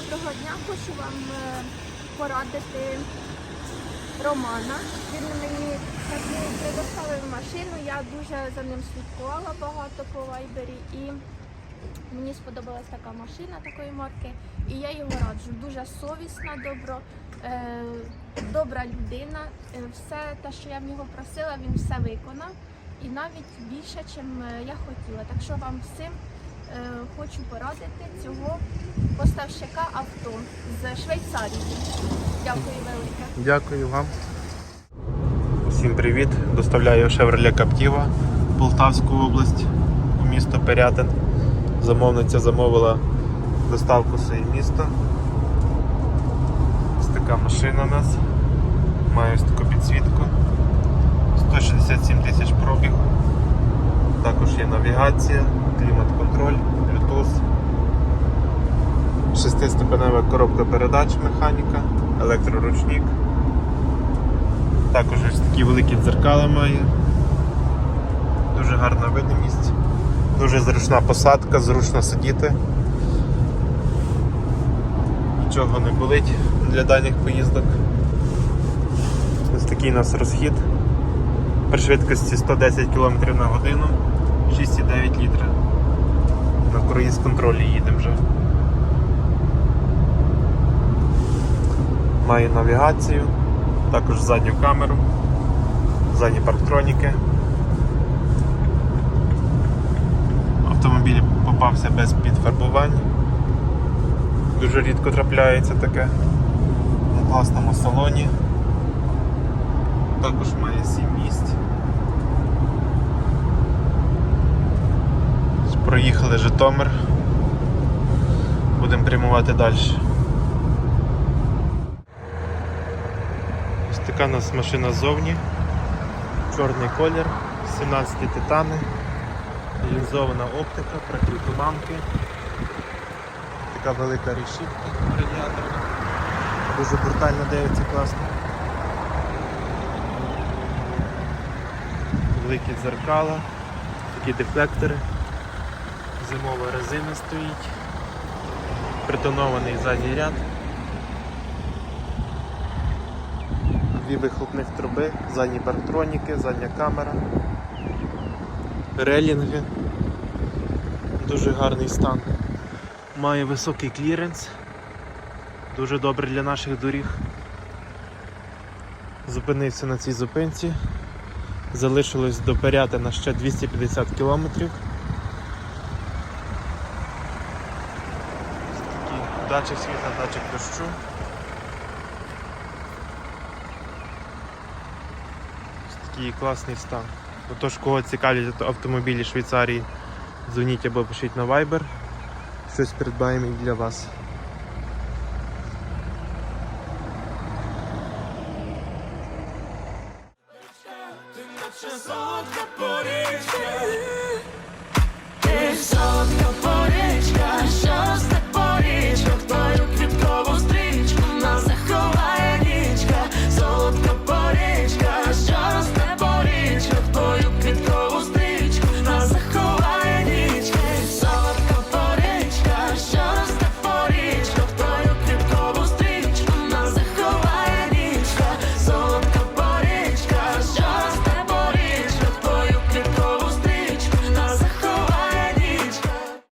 доброго дня. Хочу вам е, порадити Романа. Він мені предоставив машину. Я дуже за ним слідкувала багато по вайбері і мені сподобалась така машина такої марки. І я його раджу. Дуже совісна, добро, е, добра людина. Е, Все те, що я в нього просила, він все виконав. І навіть більше, ніж я хотіла. Так що вам всім е, хочу порадити цього поставщика авто з Швейцарії. Дякую велике. Дякую вам. Усім привіт. Доставляю Chevrolet Captiva в Полтавську область у місто Пирятин. Замовниця замовила доставку своє місто. Ось така машина у нас. Має ось таку підсвітку. 167 тисяч пробігу. Також є навігація, клімат-контроль, Bluetooth. Шестиступенева коробка передач механіка, електроручник. Також ось такі великі дзеркала має. Дуже гарна видимість, дуже зручна посадка, зручно сидіти. Нічого не болить для дальніх поїздок. Ось такий у нас розхід. При швидкості 110 км на годину, 6,9 літра. На круїз контролі їдемо вже. Має навігацію, також задню камеру, задні парктроніки. Автомобіль попався без підфарбувань. Дуже рідко трапляється таке. На класному салоні. Також має 7 місць. Проїхали Житомир. Будемо прямувати далі. Така у нас машина ззовні. Чорний колір, 17 титани, лінзована оптика, прикрутоманки. Така велика решітка радіаторна. Дуже брутально дивиться класно. Великі дзеркала, такі дефлектори. Зимова резина стоїть. Притонований задній ряд. Дві вихлопних труби, задні парктроніки, задня камера, релінги. Дуже гарний стан. Має високий кліренс, дуже добре для наших доріг. Зупинився на цій зупинці. Залишилось до Пирятина ще 250 кілометрів. Датчик світла, датчик дощу. такий класний стан. Тож, кого цікавлять автомобілі Швейцарії, дзвоніть або пишіть на Viber. Щось придбаємо і для вас. Ти